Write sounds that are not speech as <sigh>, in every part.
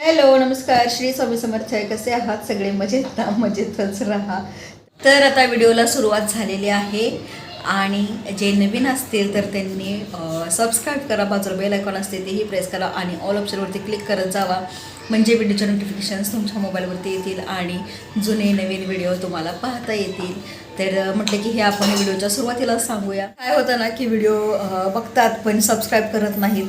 Hello नमस्कार. श्री स्वामी समर्थ आहे. कसे आहात? सगळे मजेत ना? मजेतच राहा. तर आता व्हिडिओला सुरुवात झालेली आहे. आणि जे नवीन असतील तर त्यांनी सबस्क्राईब करा. बाजूला बेल आयकॉन असते तेही प्रेस करा. आणि ऑल ऑप्शनवरती क्लिक करत जावा. म्हणजे व्हिडिओच्या नोटिफिकेशन्स तुमच्या मोबाईलवरती येतील आणि जुने नवीन व्हिडिओ तुम्हाला पाहता येतील. तर म्हटलं की हे आपण व्हिडिओच्या सुरुवातीला सांगूया. काय होतं ना की व्हिडिओ बघतात पण सबस्क्राईब करत नाहीत.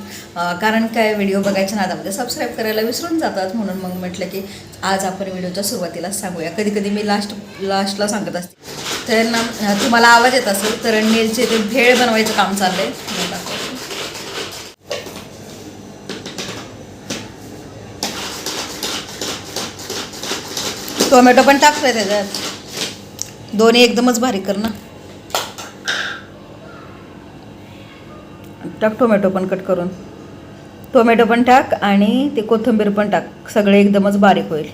कारण काय? व्हिडिओ बघायच्या नादामध्ये सबस्क्राईब करायला विसरून जातात. म्हणून मग म्हटलं की आज आपण व्हिडिओच्या सुरुवातीला सांगूया. कधी कधी मी लास्ट लास्टला सांगत असते. तर ना तुम्हाला आवाज येत असेल तर नेलचे ते भेळ बनवायचं काम चाललं आहे दाखवते. टोमॅटो पण टाकतोय त्याच्यात. दोन्ही एकदमच बारीक कर ना. टाक टोमॅटो पण कट करून. टोमॅटो पण टाक आणि ते कोथिंबीर पण टाक. सगळे एकदमच बारीक होईल.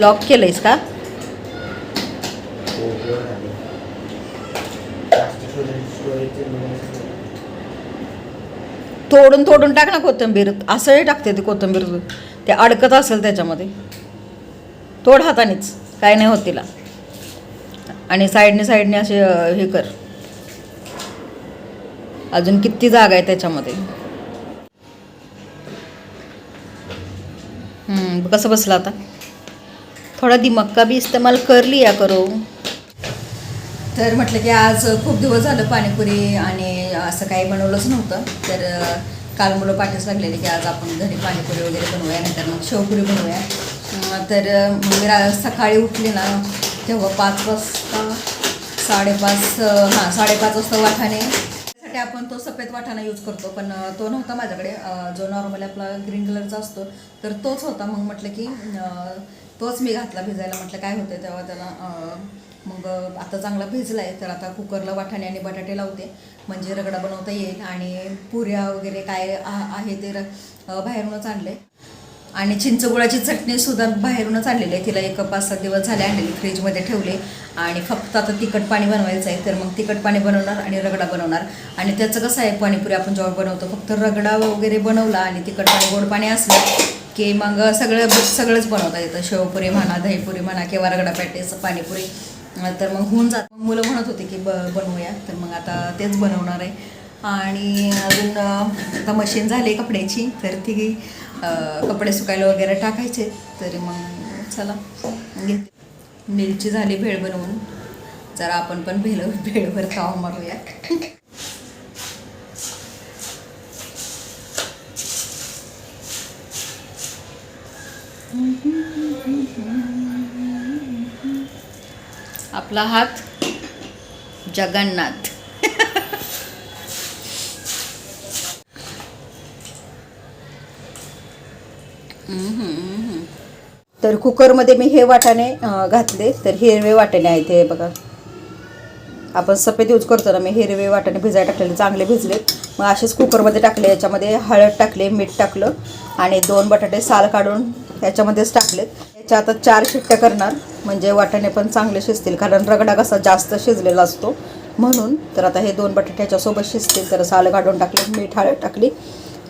लॉक केलंयस का? तोडून तोडून टाक ना कोथिंबीर. असंही टाकते ते कोथिंबीर. ते अडकत असेल त्याच्यामध्ये. तोड हातानेच. काय नाही होत तिला. आणि साईडने साईडने असे हे कर. अजून किती जागा आहे त्याच्यामध्ये. कसं बसलं आता? थोडा दिमाग का भी इस्तेमाल कर लिया करो. तर म्हटलं की आज खूप दिवस झालं पाणीपुरी आणि असं काही बनवलंच नव्हतं. तर काल मुलं पाठीस लागलेली की आज आपण घरी पाणीपुरी वगैरे बनवूया नाहीतर मग शेवपुरी बनवूया. तर मग मी रा सकाळी उठले ना तेव्हा पाच वाजता साडेपाच हां साडेपाच वाजता वाटाणे त्यासाठी आपण तो सफेद वाठाणा यूज करतो पण तो नव्हता माझ्याकडे. जो नॉर्मली आपला ग्रीन कलरचा असतो तर तोच होता. मग म्हटलं की तोच मी घातला भिजायला. म्हटलं काय होतं तेव्हा त्याला मग आता चांगला भिजला आहे तर आता कुकरला वाटाणे आणि बटाटे लावते. म्हणजे रगडा बनवता येईल आणि पुऱ्या वगैरे काय आहे ते र- बाहेरूनच आणले आणि चिंचगुळाची चटणी सुद्धा बाहेरूनच आणलेली आहे. तिला एक पाच सात दिवस झाले आणलेली फ्रीजमध्ये ठेवले. आणि फक्त आता तिखट पाणी बनवायचं आहे तर मग तिखट पाणी बनवणार आणि रगडा बनवणार. आणि त्याचं कसं आहे पाणीपुरी आपण जेव्हा बनवतो फक्त रगडा वगैरे बनवला आणि तिखट पाणी गोड पाणी असलं की मग सगळं सगळंच बनवता येतं. शेवपुरी म्हणा दहीपुरी म्हणा किंवा रगडा पॅटेस पाणीपुरी. तर मग होऊन जात मग मुलं म्हणत होते की ब बनवूया. तर मग आता तेच बनवणार आहे. आणि अजून आता मशीन झाली कपड्याची तर ती कपडे सुकायला वगैरे टाकायचे. तरी मग चला घेते. मिरची झाली भेळ बनवून. जरा आपण पण भेळ भेळभर ताव मारूया. <laughs> आपला हात जगन्नाथ. तर कुकरमध्ये मी हे वाटाणे घातले. तर हिरवे वाटाणे आहेत हे बघा. आपण सफेद यूज करतो ना मी हिरवे वाटाणे भिजायला टाकलेले चांगले भिजले मग असेच कुकरमध्ये टाकले याच्यामध्ये हळद टाकले मीठ टाकलं आणि दोन बटाटे साल काढून याच्यामध्येच टाकलेत. याच्या आता चार शिट्ट्या करणार. म्हणजे वाटाणे पण चांगले शिजतील कारण रगडा कसा जास्त शिजलेला असतो. म्हणून तर आता हे दोन बटाटे याच्यासोबत शिजतील तर साल काढून टाकले मीठ हळद टाकली.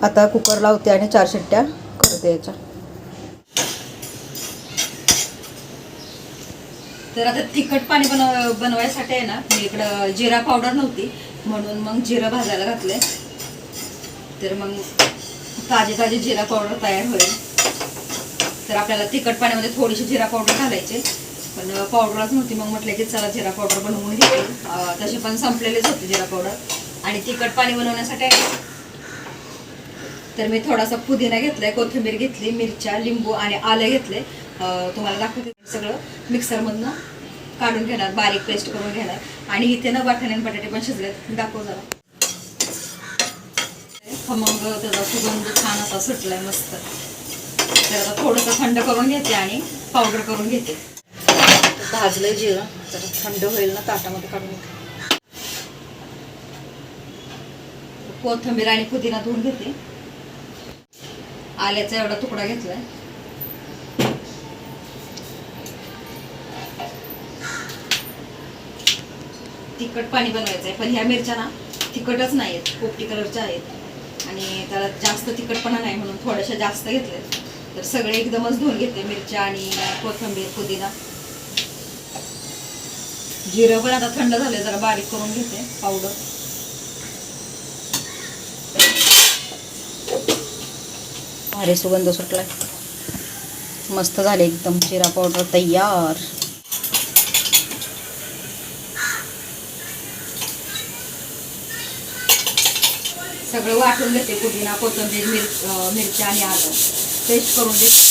आता कुकर लावते आणि चार शिट्ट्या करते याच्या. तर आता तिखट पाणी बनव बनवायसाठी आहे ना मी इकडं जिरा पावडर नव्हती म्हणून मग जिरं भाजायला घातले तर मग ताजे ताजे जिरा पावडर तयार होईल. तर आपल्याला तिखट पाण्यामध्ये थोडीशी जिरा पावडर घालायचे पण पावडरच नव्हती मग म्हटलं की चला जिरा पावडर बनवून घेते. तसे पण संपलेलेच होते जिरा पावडर आणि तिखट पाणी बनवण्यासाठी तर मी थोडासा पुदिना घेतलाय कोथिंबीर घेतली मिरच्या लिंबू आणि आलं घेतले तुम्हाला दाखवते सगळं. मिक्सरमधनं काढून घेणार बारीक पेस्ट करून घेणार. आणि इथे ना वाटाणे आणि बटाटे पण शिजलेत. दाखव जरा. खमंग त्याचा सुगंध छान असा सुटलाय मस्त. तर आता थोडंसं थंड करून घेते आणि पावडर करून घेते. भाजलंय जिरं. जरा थंड होईल ना ताटामध्ये काढून कोथंबीर कोथिंबीर आणि पुदिना धुवून घेते. आल्याचा एवढा तुकडा घेतलाय. तिखट पाणी बनवायचं आहे पण ह्या मिरच्या ना तिखटच नाही आहेत पोपटी कलरच्या आहेत. आणि त्याला जास्त तिखटपणा नाही म्हणून थोड्याशा जास्त घेतल्या तर सगळे एकदमच धुवून घेते मिरच्या आणि कोथिंबीर पुदिना. जिरं पण आता थंड झालं जरा बारीक करून घेते पावडर भारी सुगंध सुटलाय. मस्त झाले एकदम जिरा पावडर तयार. सगळं वाटून घेते पुदिना कोथिंबीर मिर मिरच्या आणि आलं. पेस्ट करून घेते.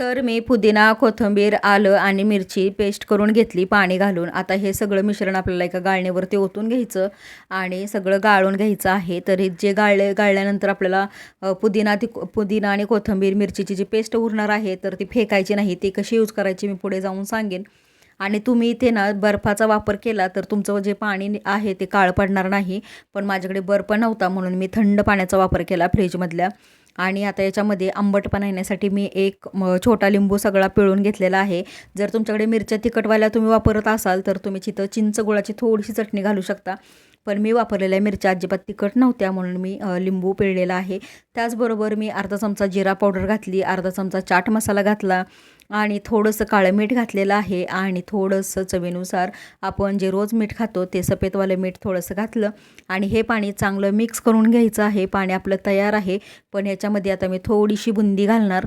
तर मी पुदिना कोथिंबीर आलं आणि मिरची पेस्ट करून घेतली पाणी घालून. आता हे सगळं मिश्रण आपल्याला एका गाळणीवरती ओतून घ्यायचं आणि सगळं गाळून घ्यायचं आहे. तर हे जे गाळले गाळल्यानंतर आपल्याला पुदिना ती पुदिना आणि कोथिंबीर मिरचीची जी पेस्ट उरणार आहे तर ती फेकायची नाही. ती कशी यूज करायची मी पुढे जाऊन सांगेन. आणि तुम्ही इथे ना बर्फाचा वापर केला तर तुमचं जे पाणी आहे ते काळ पडणार नाही. पण माझ्याकडे बर्फ नव्हता म्हणून मी थंड पाण्याचा वापर केला फ्रीजमधल्या. आणि आता याच्यामध्ये आंबटपणा येण्यासाठी मी एक छोटा लिंबू सगळा पिळून घेतलेला आहे. जर तुमच्याकडे मिरच्या तिखटवाल्या तुम्ही वापरत असाल तर तुम्ही तिथं चिंच गुळाची थोडीशी चटणी घालू शकता. पण मी वापरलेल्या मिरच्या अजिबात तिखट नव्हत्या म्हणून मी लिंबू पिळलेला आहे. त्याचबरोबर मी अर्धा चमचा जिरा पावडर घातली अर्धा चमचा चाट मसाला घातला आणि थोडंसं काळं मीठ घातलेलं आहे आणि थोडंसं चवीनुसार आपण जे रोज मीठ खातो ते सफेदवालं मीठ थोडंसं घातलं. आणि हे पाणी चांगलं मिक्स करून घ्यायचं आहे. पाणी आपलं तयार आहे. पण याच्यामध्ये आता मी थोडीशी बुंदी घालणार.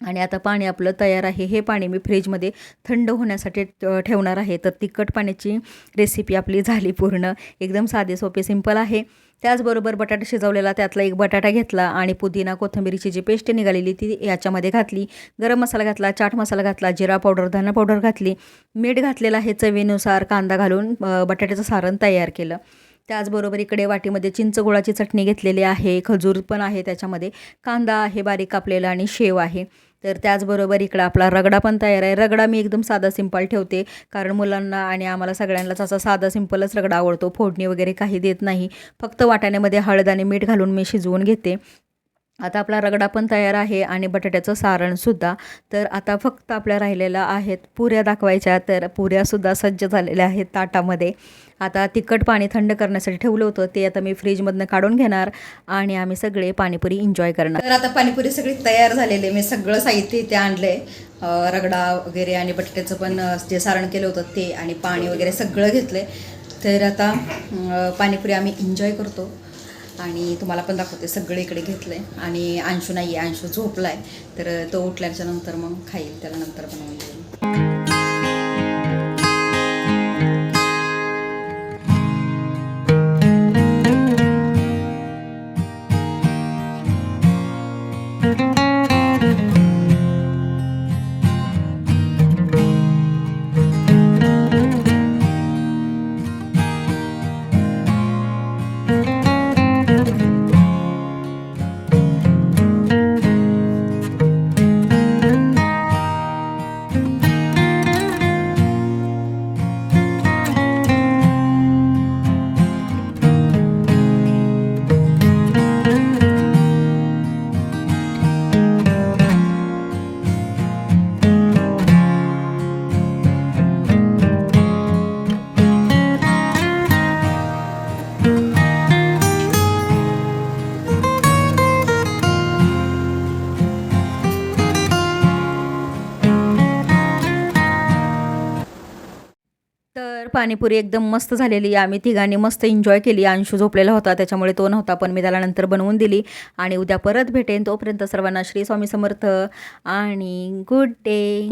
आणि आता पाणी आपलं तयार आहे हे पाणी मी फ्रीजमध्ये थंड होण्यासाठी ठेवणार आहे. तर तिखट पाण्याची रेसिपी आपली झाली पूर्ण. एकदम साधे सोपे सिंपल आहे. त्याचबरोबर बटाटा शिजवलेला त्यातला एक बटाटा घेतला आणि पुदिना कोथिंबीरीची जी पेस्ट निघालेली ती याच्यामध्ये घातली. गरम मसाला घातला चाट मसाला घातला जिरा पावडर धना पावडर घातली. मीठ घातलेलं आहे चवीनुसार कांदा घालून बटाट्याचं सारण तयार केलं. त्याचबरोबर इकडे वाटीमध्ये चिंच गुळाची चटणी घेतलेली आहे. खजूर पण आहे त्याच्यामध्ये. कांदा आहे बारीक कापलेला आणि शेव आहे. तर त्याचबरोबर इकडं आपला रगडा पण तयार आहे. रगडा मी एकदम साधा सिंपल ठेवते. कारण मुलांना आणि आम्हाला सगळ्यांनाच असा साधा सिंपलच रगडा आवडतो. फोडणी वगैरे काही देत नाही. फक्त वाटाण्यामध्ये हळद आणि मीठ घालून मी शिजवून घेते. आता आपला रगडा पण तयार आहे आणि बटाट्याचं सारणसुद्धा तर आता फक्त आपल्या राहिलेल्या आहेत पुऱ्या दाखवायच्या. तर पुऱ्यासुद्धा सज्ज झालेल्या आहेत ताटामध्ये. आता तिखट पाणी थंड करण्यासाठी ठेवलं होतं ते आता मी फ्रीजमधनं काढून घेणार आणि आम्ही सगळे पाणीपुरी एन्जॉय करणार. तर आता पाणीपुरी सगळी तयार झालेली मी सगळं साहित्य इथे आणलंय. रगडा वगैरे आणि बटाट्याचं पण जे सारण केलं होतं ते आणि पाणी वगैरे सगळं घेतलंय. तर आता पाणीपुरी आम्ही एन्जॉय करतो आणि तुम्हाला पण दाखवते. सगळे इकडे घेतलंय. आणि अंशू नाही आहे अंशू झोपलाय. तर तो उठल्याच्या नंतर मग खाईल. त्याला नंतर बनवून देईल. पाणीपुरी एकदम मस्त झालेली आम्ही तिघांनी मस्त एन्जॉय केली. अंशू झोपलेला होता त्याच्यामुळे तो नव्हता पण मी त्याला नंतर बनवून दिली. आणि उद्या परत भेटेन. तोपर्यंत सर्वांना श्री स्वामी समर्थ आणि गुड डे